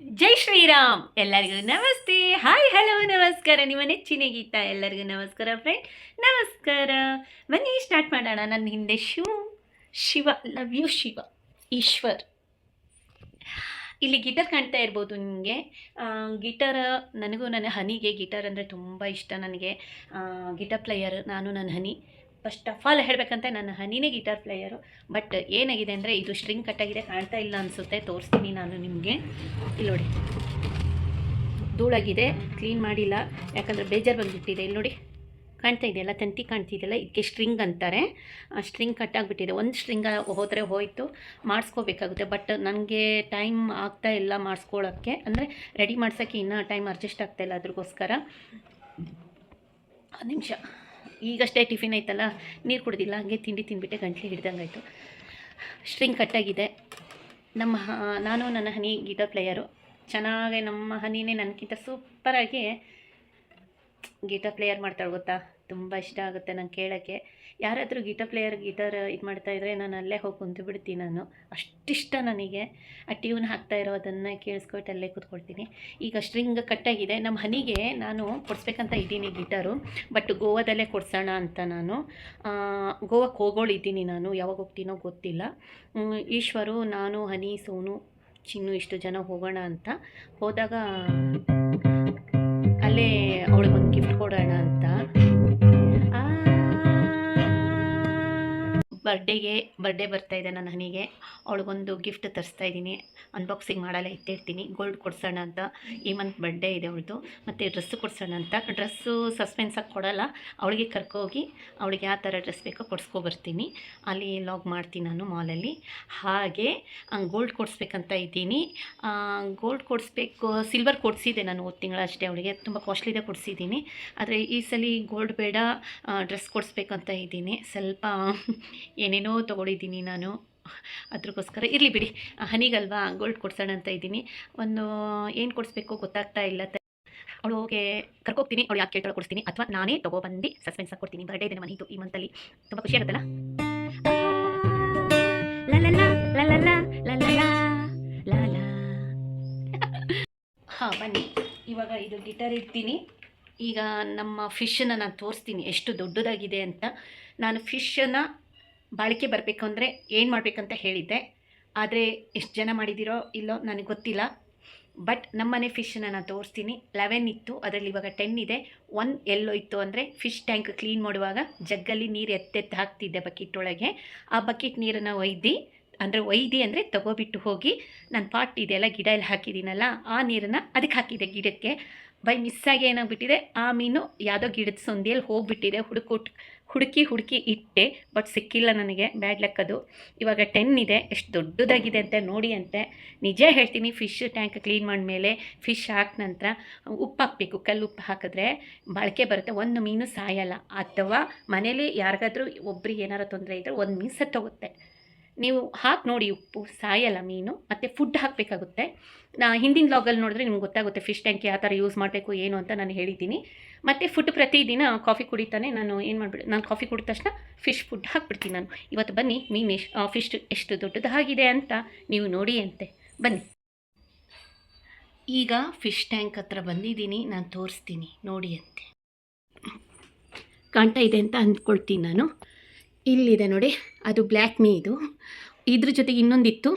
ಜೈ ಶ್ರೀರಾಮ್ ಎಲ್ಲರಿಗೂ ನಮಸ್ತೆ. Hi hello ನಮಸ್ಕಾರ. ನಿಮ್ಮ ನೆಚ್ಚಿನ ಗೀತಾ ಎಲ್ಲರಿಗೂ ನಮಸ್ಕಾರ ಫ್ರೆಂಡ್ ನಮಸ್ಕಾರ. ಬನ್ನಿ ಸ್ಟಾರ್ಟ್ ಮಾಡೋಣ. ನನ್ನ ಹಿಂದೆ ಶಿವ ಶಿವ ಲವ್ ಯು ಶಿವ, ಈಶ್ವರ್. ಇಲ್ಲಿ ಗಿಟಾರ್ ಕಾಣ್ತಾ ಇರ್ಬೋದು ನಿಮಗೆ. ಗಿಟಾರ್ ನನಗೂ ನನ್ನ ಹನಿಗೆ ಗಿಟಾರ್ ಅಂದರೆ ತುಂಬ ಇಷ್ಟ ನನಗೆ. ಗಿಟಾರ್ ಪ್ಲೇಯರ್ ನಾನು ನನ್ನ ಹನಿ. ಫಸ್ಟ್ ಆಫ್ ಆಲ್ ಹೇಳಬೇಕಂತ ನನ್ನ ಹನಿನೇ ಗಿಟಾರ್ ಪ್ಲೇಯರು. ಬಟ್ ಏನಾಗಿದೆ ಅಂದರೆ ಇದು ಸ್ಟ್ರಿಂಗ್ ಕಟ್ಟಾಗಿದೆ ಕಾಣ್ತಾ ಇಲ್ಲ ಅನಿಸುತ್ತೆ. ತೋರಿಸ್ತೀನಿ ನಾನು ನಿಮಗೆ. ಇಲ್ಲಿ ನೋಡಿ. ಧೂಳಾಗಿದೆ, ಕ್ಲೀನ್ ಮಾಡಿಲ್ಲ. ಯಾಕಂದರೆ ಬೇಜಾರು ಬಂದುಬಿಟ್ಟಿದೆ. ಇಲ್ಲಿ ನೋಡಿ. ಕಾಣ್ತಾ ಇದೆಯಲ್ಲ ತಂತಿ ಕಾಣ್ತಿದೆಯಲ್ಲ ಇದಕ್ಕೆ ಸ್ಟ್ರಿಂಗ್ ಅಂತಾರೆ. ಆ ಸ್ಟ್ರಿಂಗ್ ಕಟ್ಟಾಗ್ಬಿಟ್ಟಿದೆ ಒಂದು ಸ್ಟ್ರಿಂಗ ಹೋದರೆ ಹೋಯಿತು, ಮಾಡಿಸ್ಕೋಬೇಕಾಗುತ್ತೆ. ಬಟ್ ನನಗೆ ಟೈಮ್ ಆಗ್ತಾ ಇಲ್ಲ ಮಾಡಿಸ್ಕೊಳ್ಳೋಕ್ಕೆ ಅಂದರೆ ರೆಡಿ ಮಾಡ್ಸೋಕ್ಕೆ ಇನ್ನೂ ಟೈಮ್ ಅಡ್ಜಸ್ಟ್ ಆಗ್ತಾಯಿಲ್ಲ ಅದ್ರಿಗೋಸ್ಕರ. ಒಂದು ನಿಮಿಷ. ಈಗಷ್ಟೇ ಟಿಫಿನ್ ಆಯ್ತಲ್ಲ ನೀರು ಕುಡ್ದಿಲ್ಲ, ಹಂಗೆ ತಿಂಡಿ ತಿಂದ್ಬಿಟ್ಟೆ ಗಂಟ್ಲು ಹಿಡ್ದಂಗೆ ಆಯಿತು ಸ್ಟ್ರಿಂಗ್ ಕಟ್ಟಾಗಿದೆ ನಮ್ಮ ನಾನು, ನನ್ನ ಹನಿ ಗಿಟಾರ್ ಪ್ಲೇಯರು ಚೆನ್ನಾಗಿ ನಮ್ಮ ಹನಿನೇ ನನಗಿಂತ ಸೂಪರಾಗಿ ಗಿಟಾರ್ ಪ್ಲೇಯರ್ ಮಾಡ್ತಾಳೆ ಗೊತ್ತಾ? ತುಂಬ ಇಷ್ಟ ಆಗುತ್ತೆ ನಂಗೆ ಕೇಳೋಕ್ಕೆ. ಯಾರಾದರೂ ಗಿಟಾರ್ ಪ್ಲೇಯರ್ ಗಿಟಾರ್ ಇದು ಮಾಡ್ತಾಯಿದ್ರೆ ನಾನು ಅಲ್ಲೇ ಹೋಗಿ ಕುಂತು ಬಿಡ್ತೀನಿ ನಾನು. ಅಷ್ಟಿಷ್ಟ ನನಗೆ. ಆ ಟ್ಯೂನ್ ಹಾಕ್ತಾ ಇರೋದನ್ನು ಕೇಳಿಸ್ಕೊಟ್ಟು ಅಲ್ಲೇ ಕೂತ್ಕೊಳ್ತೀನಿ. ಈಗ ಸ್ಟ್ರಿಂಗ್ ಕಟ್ಟಾಗಿದೆ ನಮ್ಮ ಹನಿಗೆ ನಾನು ಕೊಡಿಸ್ಬೇಕಂತ ಇದ್ದೀನಿ ಗಿಟಾರು ಬಟ್ ಗೋವಾದಲ್ಲೇ ಕೊಡ್ಸೋಣ ಅಂತ ನಾನು. ಗೋವಾಕ್ಕೆ ಹೋಗೋಳಿದ್ದೀನಿ ನಾನು. ಯಾವಾಗ ಹೋಗ್ತೀನೋ ಗೊತ್ತಿಲ್ಲ. ಈಶ್ವರು, ನಾನು, ಹನಿ, ಸೋನು, ಚಿನ್ನು ಇಷ್ಟು ಜನ ಹೋಗೋಣ ಅಂತ. ಹೋದಾಗ ಅಲ್ಲೇ ಅವಳಿಗೊಂದು ಬರ್ಡೇಗೆ ಬರ್ಡೇ ಬರ್ತಾ ಇದೆ ನನ್ನ ಹನಿಗೆ ಅವಳಿಗೊಂದು ಗಿಫ್ಟ್ ತರಿಸ್ತಾ ಇದ್ದೀನಿ. ಅನ್ಬಾಕ್ಸಿಂಗ್ ಮಾಡಲ್ಲ, ಇಟ್ಟಿರ್ತೀನಿ. ಗೋಲ್ಡ್ ಕೊಡ್ಸೋಣ ಅಂತ ಈ ಮಂತ್ ಬರ್ಡೇ ಇದೆ ಅವಳದು ಮತ್ತು ಡ್ರೆಸ್ಸು ಕೊಡ್ಸೋಣ ಅಂತ. ಡ್ರೆಸ್ಸು ಸಸ್ಪೆನ್ಸಾಗಿ ಕೊಡಲ್ಲ. ಅವಳಿಗೆ ಕರ್ಕೋಗಿ, ಅವಳಿಗೆ ಯಾವ ಥರ ಡ್ರೆಸ್ ಬೇಕೋ ಕೊಡಿಸ್ಕೊಬರ್ತೀನಿ ಅಲ್ಲಿ ಲಾಗ್ ಮಾಡ್ತೀನಿ ನಾನು ಮಾಲಲ್ಲಿ ಹಾಗೆ ಗೋಲ್ಡ್ ಕೊಡಿಸ್ಬೇಕಂತ ಇದ್ದೀನಿ. ಗೋಲ್ಡ್ ಕೊಡಿಸ್ಬೇಕು ಸಿಲ್ವರ್ ಕೊಡಿಸಿದೆ ನಾನು ಹೋದ ತಿಂಗಳು ಅಷ್ಟೇ ಅವಳಿಗೆ. ತುಂಬ ಕಾಸ್ಟ್ಲಿದೆ ಕೊಡಿಸಿದ್ದೀನಿ. ಆದರೆ ಈ ಸಲ ಗೋಲ್ಡ್ ಬೇಡ ಡ್ರೆಸ್ ಕೊಡಿಸ್ಬೇಕಂತ ಇದ್ದೀನಿ. ಸ್ವಲ್ಪ ಏನೇನೋ ತೊಗೊಂಡಿದ್ದೀನಿ ನಾನು ಅದಕ್ಕೋಸ್ಕರ ಇರಲಿ ಬಿಡಿ ಹನಿಗಲ್ವಾ ಗೋಲ್ಡ್ ಕೊಡ್ಸೋಣ ಅಂತ ಇದ್ದೀನಿ ಒಂದು ಏನು ಕೊಡಿಸ್ಬೇಕು ಗೊತ್ತಾಗ್ತಾ ಇಲ್ಲ ಅವಳಿಗೆ ಕರ್ಕೋಗ್ತೀನಿ ಅವಳು ಯಾಕೆ ಕೇಳ್ತಾಳೆ ಕೊಡ್ತೀನಿ ಅಥವಾ ನಾನೇ ತೊಗೊಬಂದು ಸಸ್ಪೆನ್ಸ್ ಕೊಡ್ತೀನಿ ಬರ್ಡೇ ದಿನ ಮನೆಯಿತು ಈ ಮಂತಲ್ಲಿ ತುಂಬ ಖುಷಿ ಆಗುತ್ತಲ್ಲ ಹಾಂ ಬನ್ನಿ ಇವಾಗ ಇದು ಗಿಟಾರ್ ಇಡ್ತೀನಿ ಈಗ ನಮ್ಮ ಫಿಶನ್ನು ನಾನು ತೋರಿಸ್ತೀನಿ ಎಷ್ಟು ದೊಡ್ಡದಾಗಿದೆ ಅಂತ ನಾನು ಫಿಶನ್ನು ಬಾಳಿಕೆ ಬರಬೇಕು ಅಂದರೆ ಏನು ಮಾಡಬೇಕಂತ ಹೇಳಿದ್ದೆ. ಆದರೆ ಎಷ್ಟು ಜನ ಮಾಡಿದ್ದೀರೋ ಇಲ್ಲೋ ನನಗೆ ಗೊತ್ತಿಲ್ಲ. ಬಟ್ ನಮ್ಮನೆ ಫಿಶನ್ನು ನಾನು ತೋರಿಸ್ತೀನಿ. ಲೆವೆನ್ ಇತ್ತು, ಅದರಲ್ಲಿ ಇವಾಗ ಟೆನ್ ಇದೆ. ಒನ್ ಎಲ್ಲೋ ಇತ್ತು ಅಂದರೆ ಫಿಶ್ ಟ್ಯಾಂಕ್ ಕ್ಲೀನ್ ಮಾಡುವಾಗ ಜಗ್ಗಲ್ಲಿ ನೀರು ಎತ್ತೆತ್ತು ಹಾಕ್ತಿದ್ದೆ ಬಕೆಟ್ ಒಳಗೆ ಆ ಬಕೆಟ್ ನೀರನ್ನು ಒಯ್ದು, ಅಂದರೆ ಒಯ್ದು ಅಂದರೆ ತಗೋಬಿಟ್ಟು ಹೋಗಿ ನಾನು ಪಾಟ್ ಇದೆಯಲ್ಲ ಗಿಡ ಎಲ್ಲ ಹಾಕಿದ್ದೀನಲ್ಲ ಆ ನೀರನ್ನು ಅದಕ್ಕೆ ಹಾಕಿದ್ದೆ ಗಿಡಕ್ಕೆ. ಬೈ ಮಿಸ್ಸಾಗಿ ಏನಾಗ್ಬಿಟ್ಟಿದೆ, ಆ ಮೀನು ಯಾವುದೋ ಗಿಡದ ಸೊಂದಿಯಲ್ಲಿ ಹೋಗಿಬಿಟ್ಟಿದೆ ಹುಡುಕೊಟ್ಟು ಹುಡುಕಿ ಹುಡುಕಿ ಇಟ್ಟೆ ಬಟ್ ಸಿಕ್ಕಿಲ್ಲ ನನಗೆ. ಬ್ಯಾಡ್ ಲಕ್ ಅದು. ಇವಾಗ ಟೆನ್ ಇದೆ, ಎಷ್ಟು ದೊಡ್ಡದಾಗಿದೆ ಅಂತ ನೋಡಿ ಅಂತೆ ನಿಜ ಹೇಳ್ತೀನಿ ಫಿಶ್ ಟ್ಯಾಂಕ್ ಕ್ಲೀನ್ ಮಾಡಿದ್ಮೇಲೆ ಫಿಶ್ ಹಾಕಿದ ನಂತರ ಉಪ್ಪು ಹಾಕಬೇಕು. ಕಲ್ಲು ಉಪ್ಪು ಹಾಕಿದ್ರೆ ಬಾಳಿಕೆ ಬರುತ್ತೆ. ಒಂದು ಮೀನು ಸಾಯಲ್ಲ. ಅಥವಾ ಮನೇಲಿ ಯಾರಿಗಾದ್ರೂ ಒಬ್ರಿಗೆ ಏನಾರು ತೊಂದರೆ ಇದ್ದರೆ ಒಂದು ಮೀನು ಸತ್ತೋಗುತ್ತೆ. ನೀವು ಹಾಕಿ ನೋಡಿ ಉಪ್ಪು, ಸಾಯಲ್ಲ ಮೀನು, ಮತ್ತು ಫುಡ್ ಹಾಕಬೇಕಾಗುತ್ತೆ. ನಾ ಹಿಂದಿನ ಲಾಗಲ್ಲಿ ನೋಡಿದ್ರೆ ನಿಮ್ಗೆ ಗೊತ್ತಾಗುತ್ತೆ ಫಿಶ್ ಟ್ಯಾಂಕ್ ಯಾವ ಥರ ಯೂಸ್ ಮಾಡಬೇಕು, ಏನು ಅಂತ ನಾನು ಹೇಳಿದ್ದೀನಿ. ಮತ್ತು ಫುಡ್ ಪ್ರತಿದಿನ ಕಾಫಿ ಕುಡಿತಾನೆ ನಾನು ಏನು ಮಾಡಿಬಿಡು, ನಾನು ಕಾಫಿ ಕುಡಿದ ತಕ್ಷಣ ಫಿಶ್ ಫುಡ್ ಹಾಕ್ಬಿಡ್ತೀನಿ ನಾನು. ಇವತ್ತು ಬನ್ನಿ, ಮೀನು ಎಷ್ಟು ಫಿಶ್ ಎಷ್ಟು ದೊಡ್ಡದಾಗಿದೆ ಅಂತ ನೀವು ನೋಡಿ ಅಂತೆ. ಬನ್ನಿ. ಈಗ ಫಿಶ್ ಟ್ಯಾಂಕ್ ಹತ್ರ ಬಂದಿದ್ದೀನಿ, ನಾನು ತೋರಿಸ್ತೀನಿ, ನೋಡಿ ಅಂತೆ. ಕಾಣ್ತಾ ಇದೆ ಅಂತ ಅಂದ್ಕೊಳ್ತೀನಿ ನಾನು. ಇಲ್ಲಿದೆ ನೋಡಿ, ಅದು ಬ್ಲ್ಯಾಕ್ ಮೀ ಇದು. ಇದ್ರ ಜೊತೆಗೆ ಇನ್ನೊಂದಿತ್ತು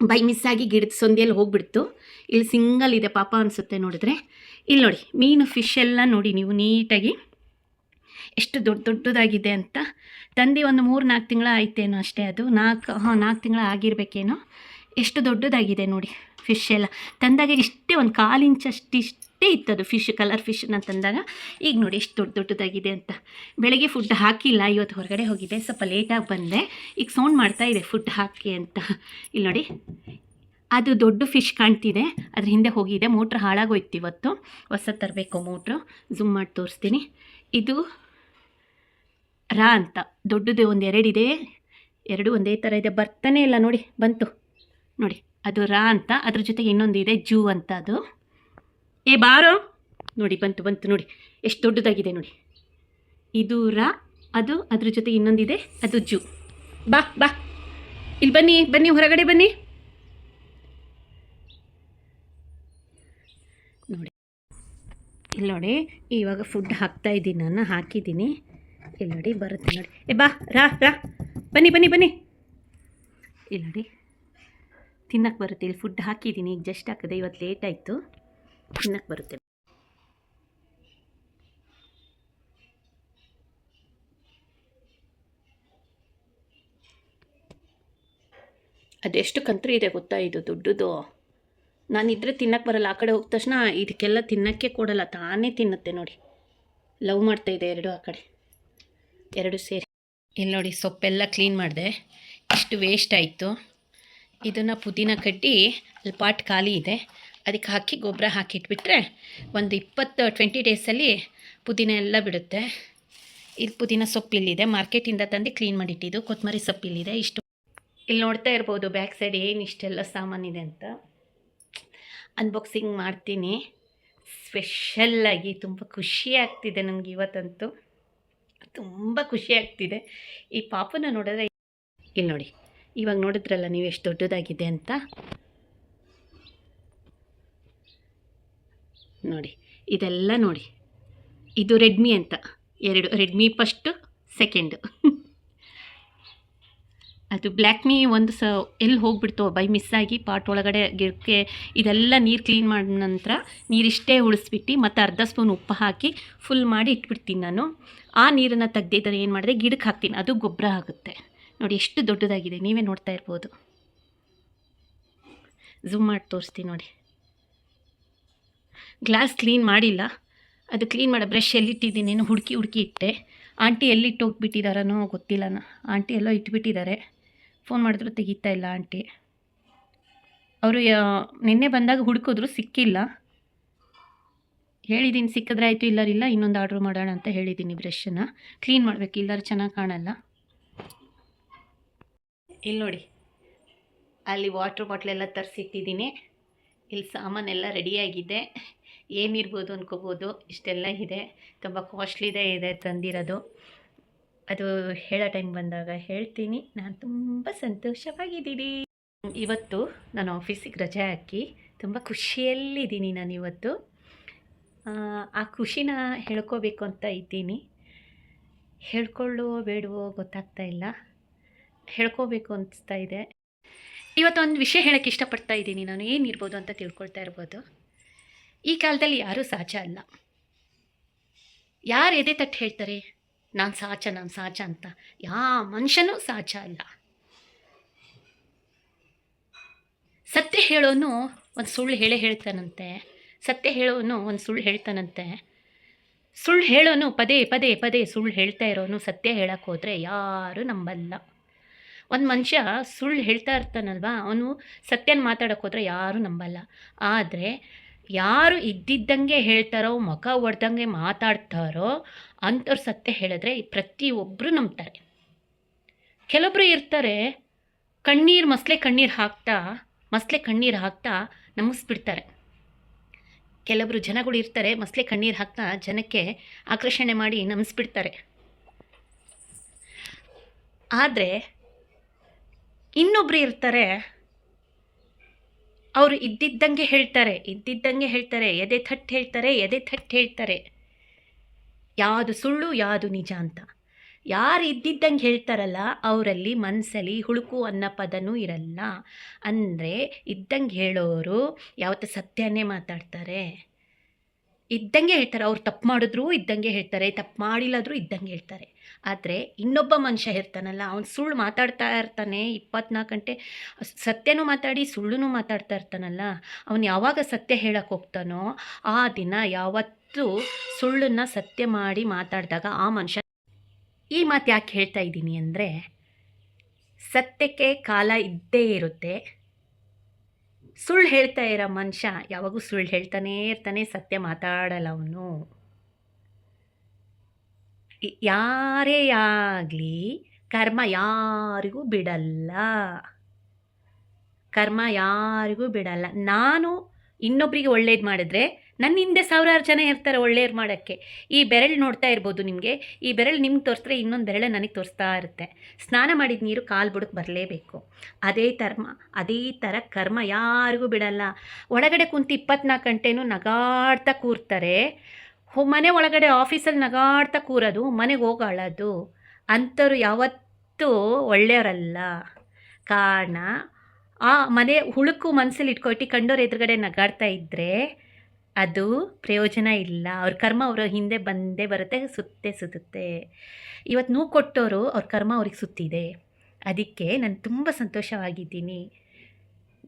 ಬೈ ಮಿಸ್ಸಾಗಿ ಗಿಡದ ಸೊಂದಿಯಲ್ಲಿ ಹೋಗ್ಬಿಡ್ತು. ಇಲ್ಲಿ ಸಿಂಗಲ್ ಇದೆ ಪಾಪ ಅನಿಸುತ್ತೆ ನೋಡಿದ್ರೆ. ಇಲ್ಲಿ ನೋಡಿ, ಮೀನು ಫಿಶ್ ಎಲ್ಲ ನೋಡಿ ನೀವು ನೀಟಾಗಿ. ಎಷ್ಟು ದೊಡ್ಡ ದೊಡ್ಡದಾಗಿದೆ ಅಂತ. ತಂದು ಒಂದು ಮೂರು ನಾಲ್ಕು ತಿಂಗಳ ಆಯ್ತೇನೋ ಅಷ್ಟೇ ಅದು. ನಾಲ್ಕು, ಹಾಂ, ನಾಲ್ಕು ತಿಂಗಳ ಆಗಿರಬೇಕೇನೋ. ಎಷ್ಟು ದೊಡ್ಡದಾಗಿದೆ ನೋಡಿ ಫಿಶ್ ಎಲ್ಲ. ತಂದಾಗ ಇಷ್ಟೇ ಒಂದು ಕಾಲು ಇಂಚ್ ಇತ್ತದು ಫಿಶ್ ಕಲರ್ ಫಿಶ್ ತಂದಾಗ. ಈಗ ನೋಡಿ ಎಷ್ಟು ದೊಡ್ಡ ದೊಡ್ಡದಾಗಿದೆ ಅಂತ. ಬೆಳಗ್ಗೆ ಫುಡ್ ಹಾಕಿಲ್ಲ, ಇವತ್ತು ಹೊರಗಡೆ ಹೋಗಿದೆ ಸ್ವಲ್ಪ ಲೇಟಾಗಿ ಬಂದೆ. ಈಗ ಸೌಂಡ್ ಮಾಡ್ತಾ ಇದೆ ಫುಡ್ ಹಾಕಿ ಅಂತ. ಇಲ್ಲಿ ನೋಡಿ, ಅದು ದೊಡ್ಡ ಫಿಶ್ ಕಾಣ್ತಿದೆ. ಅದ್ರ ಹಿಂದೆ ಹೋಗಿದೆ ಮೋಟ್ರ್ ಹಾಳಾಗೋಯ್ತು ಇವತ್ತು. ಹೊಸ ತರಬೇಕು ಮೋಟ್ರು ಝೂಮ್ ಮಾಡಿ ತೋರಿಸ್ತೀನಿ. ಇದು ರಾ ಅಂತ. ದೊಡ್ಡದು ಒಂದು ಎರಡಿದೆ ಎರಡು ಒಂದೇ ಥರ ಇದೆ. ಬರ್ತಾನೆ ಇಲ್ಲ, ನೋಡಿ, ಬಂತು. ನೋಡಿ, ಅದು ರಾ ಅಂತ. ಅದ್ರ ಜೊತೆಗೆ ಇನ್ನೊಂದು ಇದೆ, ಜೂ ಅಂತ ಅದು. ಏ, ಬಾರೋ. ನೋಡಿ, ಬಂತು ಬಂತು, ನೋಡಿ. ಎಷ್ಟು ದೊಡ್ಡದಾಗಿದೆ ನೋಡಿ. ಇದು ರಾ, ಅದು ಅದ್ರ ಜೊತೆ ಇನ್ನೊಂದಿದೆ, ಅದು ಜು. ಬಾ ಬಾ. ಇಲ್ಲಿ ಬನ್ನಿ ಬನ್ನಿ, ಹೊರಗಡೆ ಬನ್ನಿ. ನೋಡಿ. ಇಲ್ಲಿ ನೋಡಿ, ಇವಾಗ ಫುಡ್ ಹಾಕ್ತಾ ಇದ್ದೀನಿ ನಾನು ಹಾಕಿದ್ದೀನಿ. ಇಲ್ಲಿ ನೋಡಿ, ಬರುತ್ತೆ ನೋಡಿ. ಏ, ಬಾ, ರಾ ರಾ. ಬನ್ನಿ ಬನ್ನಿ ಬನ್ನಿ. ಇಲ್ಲಿ ನೋಡಿ. ತಿನ್ನಕ್ಕೆ ಬರುತ್ತೆ. ಇಲ್ಲಿ ಫುಡ್ ಹಾಕಿದ್ದೀನಿ, ಈಗ ಜಸ್ಟ್ ಹಾಕಿದೆ ಇವತ್ತು ಲೇಟ್ ಆಯಿತು. ತಿನ್ನಕ್ಕೆ ಬರುತ್ತೆ. ಅದೆಷ್ಟು ಕಂತ್ರಿ ಇದೆ ಗೊತ್ತಾ ಇದು ದುಡ್ಡುದು? ನಾನಿದ್ರೆ ತಿನ್ನಕ್ಕೆ ಬರಲ್ಲ, ಆ ಕಡೆ ಹೋದ ತಕ್ಷಣ ಇದಕ್ಕೆಲ್ಲ ತಿನ್ನಕ್ಕೆ ಕೊಡಲ್ಲ, ತಾನೇ ತಿನ್ನುತ್ತೆ ನೋಡಿ. ಲವ್ ಮಾಡ್ತಾ ಇದೆ ಎರಡು ಆ ಕಡೆ. ಎರಡು ಸೇರಿ. ಇಲ್ಲಿ ನೋಡಿ ಸೊಪ್ಪೆಲ್ಲ ಕ್ಲೀನ್ ಮಾಡಿದೆ. ಇಷ್ಟು ವೇಸ್ಟ್ ಆಯಿತು. ಇದನ್ನು ಪುದೀನ ಕಟ್ಟಿ ಅಲ್ಲಿ ಪಾಟ್ ಖಾಲಿ ಇದೆ. ಅದಕ್ಕೆ ಹಾಕಿ ಗೊಬ್ಬರ ಹಾಕಿಟ್ಬಿಟ್ರೆ ಒಂದು ಇಪ್ಪತ್ತು ಟ್ವೆಂಟಿ ಡೇಸಲ್ಲಿ ಪುದೀನ ಎಲ್ಲ ಬಿಡುತ್ತೆ. ಇಲ್ಲಿ ಪುದೀನ ಸೊಪ್ಪು ಇಲ್ಲಿದೆ. ಮಾರ್ಕೆಟಿಂದ ತಂದು ಕ್ಲೀನ್ ಮಾಡಿಟ್ಟಿದ್ದು. ಕೊತ್ತಂಬರಿ ಸೊಪ್ಪು ಇಲ್ಲಿದೆ. ಇಷ್ಟು. ಇಲ್ಲಿ ನೋಡ್ತಾ ಇರ್ಬೋದು ಬ್ಯಾಕ್ ಸೈಡ್ ಏನು ಇಷ್ಟೆಲ್ಲ ಸಾಮಾನಿದೆ ಅಂತ. ಅನ್ಬಾಕ್ಸಿಂಗ್ ಮಾಡ್ತೀನಿ. ಸ್ಪೆಷಲ್ಲಾಗಿ ತುಂಬ ಖುಷಿ ಆಗ್ತಿದೆ ನನಗೆ ಇವತ್ತಂತೂ. ತುಂಬ ಖುಷಿ ಆಗ್ತಿದೆ. ಈ ಪಾಪನ ನೋಡಿದ್ರೆ ಇಲ್ಲಿ ನೋಡಿ. ಇವಾಗ ನೋಡಿದ್ರಲ್ಲ ನೀವು ಎಷ್ಟು ದೊಡ್ಡದಾಗಿದೆ ಅಂತ. ನೋಡಿ, ಇದೆಲ್ಲ ನೋಡಿ. ಇದು ರೆಡ್ಮಿ ಅಂತ. ಎರಡು ರೆಡ್ಮಿ ಫಸ್ಟು ಸೆಕೆಂಡು ಅದು ಬ್ಲ್ಯಾಕ್ ಮೀ ಒಂದು ಸ, ಎಲ್ಲಿ ಹೋಗ್ಬಿಡ್ತು, ಬೈ ಮಿಸ್ ಆಗಿ ಪಾಟ್ ಒಳಗಡೆ ಗಿಡಕ್ಕೆ ಇದೆಲ್ಲ ನೀರು ಕ್ಲೀನ್ ಮಾಡಿದ ನಂತರ ನೀರಿಷ್ಟೇ ಉಳಿಸ್ಬಿಟ್ಟು ಮತ್ತು ಅರ್ಧ ಸ್ಪೂನ್ ಉಪ್ಪು ಹಾಕಿ ಫುಲ್ ಮಾಡಿ ಇಟ್ಬಿಡ್ತೀನಿ ನಾನು. ಆ ನೀರನ್ನು ತೆಗ್ದಿದ್ದರೆ ಏನು ಮಾಡಿದೆ ಗಿಡಕ್ಕೆ ಹಾಕ್ತೀನಿ. ಅದು ಗೊಬ್ಬರ ಆಗುತ್ತೆ. ನೋಡಿ, ಎಷ್ಟು ದೊಡ್ಡದಾಗಿದೆ. ನೀವೇ ನೋಡ್ತಾ ಇರ್ಬೋದು. ಝೂಮ್ ಮಾಡಿ ತೋರಿಸ್ತೀನಿ ನೋಡಿ. ಗ್ಲಾಸ್ ಕ್ಲೀನ್ ಮಾಡಿಲ್ಲ. ಅದು ಕ್ಲೀನ್ ಮಾಡೋ ಬ್ರಷ್ ಎಲ್ಲಿಟ್ಟಿದ್ದೀನೇನು ಹುಡುಕಿ ಹುಡುಕಿ ಇಟ್ಟೆ. ಆಂಟಿ ಎಲ್ಲಿಟ್ಟು ಹೋಗ್ಬಿಟ್ಟಿದಾರನೋ ಗೊತ್ತಿಲ್ಲ ಆಂಟಿ ಎಲ್ಲೋ ಇಟ್ಬಿಟ್ಟಿದ್ದಾರೆ. ಫೋನ್ ಮಾಡಿದ್ರು ತೆಗೀತಾ ಇಲ್ಲ ಆಂಟಿ. ಅವರು ನಿನ್ನೆ ಬಂದಾಗ ಹುಡುಕಿದ್ರು, ಸಿಕ್ಕಿಲ್ಲ. ಹೇಳಿದ್ದೀನಿ ಸಿಕ್ಕಿದ್ರೆ ಆಯಿತು ಇಲ್ಲರಿಲ್ಲ ಇನ್ನೊಂದು ಆರ್ಡ್ರ್ ಮಾಡೋಣ ಅಂತ ಹೇಳಿದ್ದೀನಿ ಬ್ರಷನ್ನು ಕ್ಲೀನ್ ಮಾಡಬೇಕು ಇಲ್ಲಾದ್ರೂ ಚೆನ್ನಾಗಿ ಕಾಣಲ್ಲ. ಇಲ್ಲಿ ನೋಡಿ. ಅಲ್ಲಿ ವಾಟ್ರ್ ಬಾಟ್ಲೆಲ್ಲ ತರಿಸಿಟ್ಟಿದ್ದೀನಿ. ಇಲ್ಲಿ ಸಾಮಾನೆಲ್ಲ ರೆಡಿಯಾಗಿದೆ ಏನಿರ್ಬೋದು ಅಂದ್ಕೋಬೋದು ಇಷ್ಟೆಲ್ಲ ಇದೆ. ತುಂಬ ಕಾಸ್ಟ್ಲಿದೇ ಇದೆ ತಂದಿರೋದು. ಅದು ಹೇಳೋ ಟೈಮ್ ಬಂದಾಗ ಹೇಳ್ತೀನಿ. ನಾನು ತುಂಬ ಸಂತೋಷವಾಗಿದ್ದೀನಿ. ಇವತ್ತು ನಾನು ಆಫೀಸಿಗೆ ರಜೆ ಹಾಕಿ ತುಂಬ ಖುಷಿಯಲ್ಲಿದ್ದೀನಿ ನಾನು ಇವತ್ತು. ಆ, ಖುಷಿನ ಹೇಳ್ಕೋಬೇಕು ಅಂತ ಇದ್ದೀನಿ. ಹೇಳ್ಕೊಳ್ಳೋ ಬೇಡವೋ ಗೊತ್ತಾಗ್ತಾ ಇಲ್ಲ. ಹೇಳ್ಕೋಬೇಕು ಅನಿಸ್ತಾ ಇದೆ. ಇವತ್ತೊಂದು ವಿಷಯ ಹೇಳೋಕ್ಕೆ ಇಷ್ಟಪಡ್ತಾ ಇದ್ದೀನಿ ನಾನು. ಏನಿರ್ಬೋದು ಅಂತ ತಿಳ್ಕೊಳ್ತಾ ಇರ್ಬೋದು. ಈ ಕಾಲದಲ್ಲಿ ಯಾರೂ ಸಾಚ ಅಲ್ಲ. ಯಾರು ಎದೆ ತಟ್ಟು ಹೇಳ್ತಾರೆ? ನಾನು ಸಾಚ ನಾನು ಸಾಚ ಅಂತ. ಯಾ ಮನುಷ್ಯನೂ ಸಾಚ ಅಲ್ಲ. ಸತ್ಯ ಹೇಳೋನು ಒಂದು ಸುಳ್ಳು ಹೇಳೇ ಹೇಳ್ತಾನಂತೆ. ಸತ್ಯ ಹೇಳೋನು ಒಂದು ಸುಳ್ಳು ಹೇಳ್ತಾನಂತೆ. ಸುಳ್ಳು ಹೇಳೋನು ಪದೇ ಪದೇ ಪದೇ ಸುಳ್ಳು ಹೇಳ್ತಾ ಇರೋನು ಸತ್ಯ ಹೇಳಕ್ಕೆ ಹೋದರೆ ಯಾರೂ ನಂಬಲ್ಲ. ಒಂದು ಮನುಷ್ಯ ಸುಳ್ಳು ಹೇಳ್ತಾ ಇರ್ತಾನಲ್ವಾ, ಅವನು ಸತ್ಯನ ಮಾತಾಡೋಕೆ ಹೋದರೆ ಯಾರೂ ನಂಬಲ್ಲ. ಆದರೆ ಯಾರು ಇದ್ದಿದ್ದಂಗೆ ಹೇಳ್ತಾರೋ, ಮುಖ ಒಡ್ದಂಗೆ ಮಾತಾಡ್ತಾರೋ, ಅಂಥವ್ರು ಸತ್ಯ ಹೇಳಿದ್ರೆ ಪ್ರತಿಯೊಬ್ಬರು ನಂಬ್ತಾರೆ. ಕೆಲವೊಬ್ಬರು ಇರ್ತಾರೆ, ಕಣ್ಣೀರು ಮಸಲೆ ಕಣ್ಣೀರು ಹಾಕ್ತಾ, ಮಸಲೆ ಕಣ್ಣೀರು ಹಾಕ್ತಾ ನಮಿಸ್ಬಿಡ್ತಾರೆ ಕೆಲವರು ಜನಗಳು ಇರ್ತಾರೆ, ಮಸಲೆ ಕಣ್ಣೀರು ಹಾಕ್ತಾ ಜನಕ್ಕೆ ಆಕರ್ಷಣೆ ಮಾಡಿ ನಮಿಸ್ಬಿಡ್ತಾರೆ ಆದರೆ ಇನ್ನೊಬ್ಬರು ಇರ್ತಾರೆ ಅವರು ಇದ್ದಿದ್ದಂಗೆ ಹೇಳ್ತಾರೆ ಇದ್ದಿದ್ದಂಗೆ ಹೇಳ್ತಾರೆ, ಎದೆ ಥಟ್ ಹೇಳ್ತಾರೆ, ಎದೆ ಥಟ್ ಹೇಳ್ತಾರೆ. ಯಾವುದು ಸುಳ್ಳು, ಯಾವುದು ನಿಜ ಅಂತ. ಯಾರು ಇದ್ದಿದ್ದಂಗೆ ಹೇಳ್ತಾರಲ್ಲ, ಅವರಲ್ಲಿ ಮನಸ್ಸಲ್ಲಿ ಹುಳುಕು ಅನ್ನೋ ಪದನೂ ಇರಲ್ಲ. ಅಂದರೆ ಇದ್ದಂಗೆ ಹೇಳೋರು ಯಾವತ್ತು ಸತ್ಯನೇ ಮಾತಾಡ್ತಾರೆ. ಇದ್ದಂಗೆ ಹೇಳ್ತಾರೆ. ಅವ್ರು ತಪ್ಪು ಮಾಡಿದ್ರು ಇದ್ದಂಗೆ ಹೇಳ್ತಾರೆ. ತಪ್ಪು ಮಾಡಿಲ್ಲಾದರೂ ಇದ್ದಂಗೆ ಹೇಳ್ತಾರೆ. ಆದರೆ ಇನ್ನೊಬ್ಬ ಮನುಷ್ಯ ಇರ್ತಾನಲ್ಲ, ಅವ್ನು ಸುಳ್ಳು ಮಾತಾಡ್ತಾ ಇರ್ತಾನೆ ಇಪ್ಪತ್ನಾಲ್ಕು ಗಂಟೆ. ಸತ್ಯನೂ ಮಾತಾಡಿ ಸುಳ್ಳು ಮಾತಾಡ್ತಾ ಇರ್ತಾನಲ್ಲ, ಅವನು ಯಾವಾಗ ಸತ್ಯ ಹೇಳಕ್ಕೆ ಹೋಗ್ತಾನೋ ಆ ದಿನ ಯಾವತ್ತೂ ಸುಳ್ಳನ್ನು ಸತ್ಯ ಮಾಡಿ ಮಾತಾಡಿದಾಗ ಆ ಮನುಷ್ಯ ಈ ಮಾತು ಯಾಕೆ ಹೇಳ್ತಾ ಇದ್ದೀನಿ ಅಂದರೆ, ಸತ್ಯಕ್ಕೆ ಕಾಲ ಇದ್ದೇ ಇರುತ್ತೆ. ಸುಳ್ಳು ಹೇಳ್ತಾ ಇರೋ ಮನುಷ್ಯ ಯಾವಾಗೂ ಸುಳ್ಳು ಹೇಳ್ತಾನೇ ಇರ್ತಾನೆ, ಸತ್ಯ ಮಾತಾಡಲ್ಲ ಅವನು. ಯಾರೇ ಆಗಲಿ ಕರ್ಮ ಯಾರಿಗೂ ಬಿಡಲ್ಲ. ಕರ್ಮ ಯಾರಿಗೂ ಬಿಡಲ್ಲ. ನಾನು ಇನ್ನೊಬ್ಬರಿಗೆ ಒಳ್ಳೇದು ಮಾಡಿದ್ರೆ ನನ್ನ ಹಿಂದೆ ಸಾವಿರಾರು ಜನ ಇರ್ತಾರೆ ಒಳ್ಳೆಯವ್ರು ಮಾಡೋಕ್ಕೆ. ಈ ಬೆರಳು ನೋಡ್ತಾ ಇರ್ಬೋದು ನಿಮಗೆ. ಈ ಬೆರಳು ನಿಮ್ಗೆ ತೋರಿಸಿದ್ರೆ ಇನ್ನೊಂದು ಬೆರಳು ನನಗೆ ತೋರಿಸ್ತಾ ಇರುತ್ತೆ. ಸ್ನಾನ ಮಾಡಿದ ನೀರು ಕಾಲು ಬುಡಕ್ಕೆ ಬರಲೇಬೇಕು. ಅದೇ ಧರ್ಮ, ಅದೇ ಥರ ಕರ್ಮ ಯಾರಿಗೂ ಬಿಡಲ್ಲ. ಒಳಗಡೆ ಕುಂತು ಇಪ್ಪತ್ನಾಲ್ಕು ಗಂಟೆನೂ ನಗಾಡ್ತಾ ಕೂರ್ತಾರೆ. ಹೊ- ಮನೆ ಒಳಗಡೆ ಆಫೀಸಲ್ಲಿ ನಗಾಡ್ತಾ ಕೂರೋದು, ಮನೆಗೆ ಹೋಗಾಳೋದು. ಅಂಥವ್ರು ಯಾವತ್ತೂ ಒಳ್ಳೆಯವರಲ್ಲ. ಕಾರಣ, ಆ ಮನೆ ಹುಳುಕು ಮನಸ್ಸಲ್ಲಿ ಇಟ್ಕೊಟ್ಟು ಕಂಡೋರು ಎದುರುಗಡೆ ನಗಾಡ್ತಾ ಇದ್ದರೆ ಅದು ಪ್ರಯೋಜನ ಇಲ್ಲ. ಅವ್ರ ಕರ್ಮ ಅವರ ಹಿಂದೆ ಬಂದೇ ಬರುತ್ತೆ, ಸುತ್ತೆ ಸುತ್ತುತ್ತೆ. ಇವತ್ತು ನೂ ಕೊಟ್ಟವರು ಅವ್ರ ಕರ್ಮ ಅವ್ರಿಗೆ ಸುತ್ತಿದೆ. ಅದಕ್ಕೆ ನಾನು ತುಂಬ ಸಂತೋಷವಾಗಿದ್ದೀನಿ.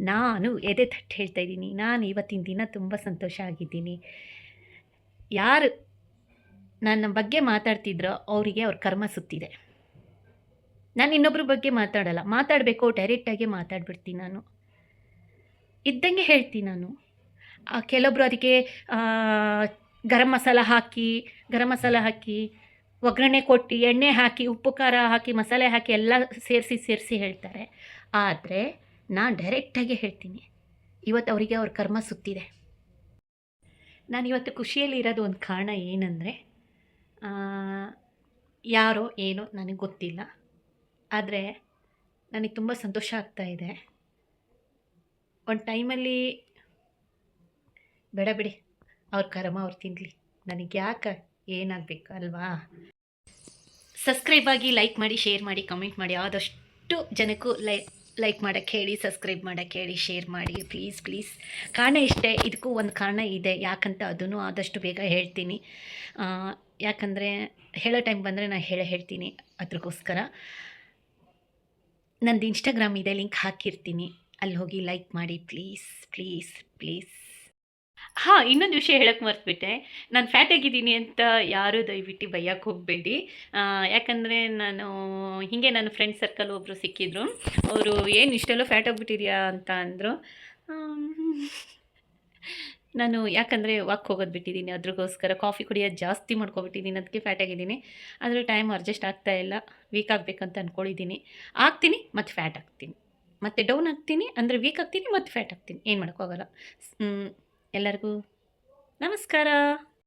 ನಾನು ಎದೆ ತಟ್ಟು ಹೇಳ್ತಾ ಇದ್ದೀನಿ. ನಾನು ಇವತ್ತಿನ ದಿನ ತುಂಬ ಸಂತೋಷ ಆಗಿದ್ದೀನಿ. ಯಾರು ನನ್ನ ಬಗ್ಗೆ ಮಾತಾಡ್ತಿದ್ರೋ ಅವರಿಗೆ ಅವ್ರ ಕರ್ಮ ಸುತ್ತಿದೆ. ನಾನು ಇನ್ನೊಬ್ಬರ ಬಗ್ಗೆ ಮಾತಾಡಲ್ಲ. ಮಾತಾಡಬೇಕು ಡೈರೆಕ್ಟಾಗಿ ಮಾತಾಡ್ಬಿಡ್ತೀನಿ ನಾನು. ಇದ್ದಂಗೆ ಹೇಳ್ತೀನಿ ನಾನು. ಆ, ಕೆಲವೊಬ್ರು ಅದಕ್ಕೆ ಗರಂ ಮಸಾಲ ಹಾಕಿ ಗರಂ ಮಸಾಲ ಹಾಕಿ ಒಗ್ಗರಣೆ ಕೊಟ್ಟು ಎಣ್ಣೆ ಹಾಕಿ ಉಪ್ಪು ಖಾರ ಹಾಕಿ ಮಸಾಲೆ ಹಾಕಿ ಎಲ್ಲ ಸೇರಿಸಿ ಸೇರಿಸಿ ಹೇಳ್ತಾರೆ. ಆದರೆ ನಾನು ಡೈರೆಕ್ಟಾಗಿ ಹೇಳ್ತೀನಿ ಇವತ್ತು ಅವರಿಗೆ ಅವ್ರ ಕರ್ಮ ಸುತ್ತಿದೆ. ನಾನು ಇವತ್ತು ಖುಷಿಯಲ್ಲಿ ಇರೋದು ಒಂದು ಕಾರಣ ಏನಂದರೆ ಯಾರೋ ಏನೋ ನನಗೆ ಗೊತ್ತಿಲ್ಲ ಆದರೆ ನನಗೆ ತುಂಬ ಸಂತೋಷ ಆಗ್ತಾ ಇದೆ. ಒಂದು ಟೈಮಲ್ಲಿ ಬೇಡ ಬಿಡಿ. ಅವ್ರ ಕರ್ಮ ಅವ್ರು ತಿನ್ನಲಿ ನನಗೆ ಯಾಕೆ ಏನಾಗಬೇಕು ಅಲ್ವಾ? ಸಬ್ಸ್ಕ್ರೈಬ್ ಆಗಿ ಲೈಕ್ ಮಾಡಿ ಶೇರ್ ಮಾಡಿ ಕಮೆಂಟ್ ಮಾಡಿ. ಆದಷ್ಟು ಜನಕ್ಕೂ ಲೈ ಲೈಕ್ ಮಾಡೋಕ್ಕೆ ಹೇಳಿ ಸಬ್ಸ್ಕ್ರೈಬ್ ಮಾಡೋಕ್ಕೆ ಹೇಳಿ ಶೇರ್ ಮಾಡಿ. ಪ್ಲೀಸ್ ಪ್ಲೀಸ್ ಕಾರಣ ಇಷ್ಟೇ. ಇದಕ್ಕೂ ಒಂದು ಕಾರಣ ಇದೆ. ಯಾಕಂತ ಅದನ್ನು ಆದಷ್ಟು ಬೇಗ ಹೇಳ್ತೀನಿ. ಯಾಕಂದರೆ ಹೇಳೋ ಟೈಮ್ ಬಂದರೆ ನಾನು ಹೇಳ, ಹೇಳ್ತೀನಿ ಅದ್ರಗೋಸ್ಕರ. ನಂದು ಇನ್ಸ್ಟಾಗ್ರಾಮ್ ಇದೆ ಲಿಂಕ್ ಹಾಕಿರ್ತೀನಿ. ಅಲ್ಲಿ ಹೋಗಿ ಲೈಕ್ ಮಾಡಿ. ಪ್ಲೀಸ್ ಪ್ಲೀಸ್ ಪ್ಲೀಸ್ ಹಾಂ, ಇನ್ನೊಂದು ವಿಷಯ ಹೇಳಕ್ಕೆ ಮರ್ತ್ಬಿಟ್ಟೆ. ನಾನು ಫ್ಯಾಟ್ ಆಗಿದ್ದೀನಿ ಅಂತ ಯಾರೂ ದಯವಿಟ್ಟು ಬೈಯಕ್ಕೆ ಹೋಗಬೇಡಿ. ಯಾಕಂದರೆ ನಾನು, ಹೀಗೆ ನನ್ನ ಫ್ರೆಂಡ್ ಸರ್ಕಲ್ ಒಬ್ಬರು ಸಿಕ್ಕಿದ್ರು. ಅವರು ಏನು ಇಷ್ಟೆಲ್ಲ ಫ್ಯಾಟ್ ಆಗಿಬಿಟ್ಟಿದ್ಯಾ ಅಂತ ಅಂದರು. ನಾನು ಯಾಕಂದರೆ ವಾಕ್ ಹೋಗೋದು ಬಿಟ್ಟಿದ್ದೀನಿ. ಅದ್ರಿಗೋಸ್ಕರ ಕಾಫಿ ಕುಡಿಯೋದು ಜಾಸ್ತಿ ಮಾಡ್ಕೊಬಿಟ್ಟಿದ್ದೀನಿ. ಅದಕ್ಕೆ ಫ್ಯಾಟ್ ಆಗಿದ್ದೀನಿ. ಆದರೆ ಟೈಮ್ ಅಡ್ಜಸ್ಟ್ ಆಗ್ತಾ ಇಲ್ಲ. ವೀಕ್ ಆಗಬೇಕಂತ ಅಂದ್ಕೊಂಡಿದ್ದೀನಿ ಆಗ್ತೀನಿ ಮತ್ತು ಫ್ಯಾಟ್ ಆಗ್ತೀನಿ. ಮತ್ತು ಡೌನ್ ಆಗ್ತೀನಿ. ಅಂದರೆ ವೀಕ್ ಆಗ್ತೀನಿ ಮತ್ತು ಫ್ಯಾಟ್ ಆಗ್ತೀನಿ. ಏನು ಮಾಡೋಕ್ಕಾಗಲ್ಲ. ಎಲ್ಲರಿಗೂ ನಮಸ್ಕಾರ.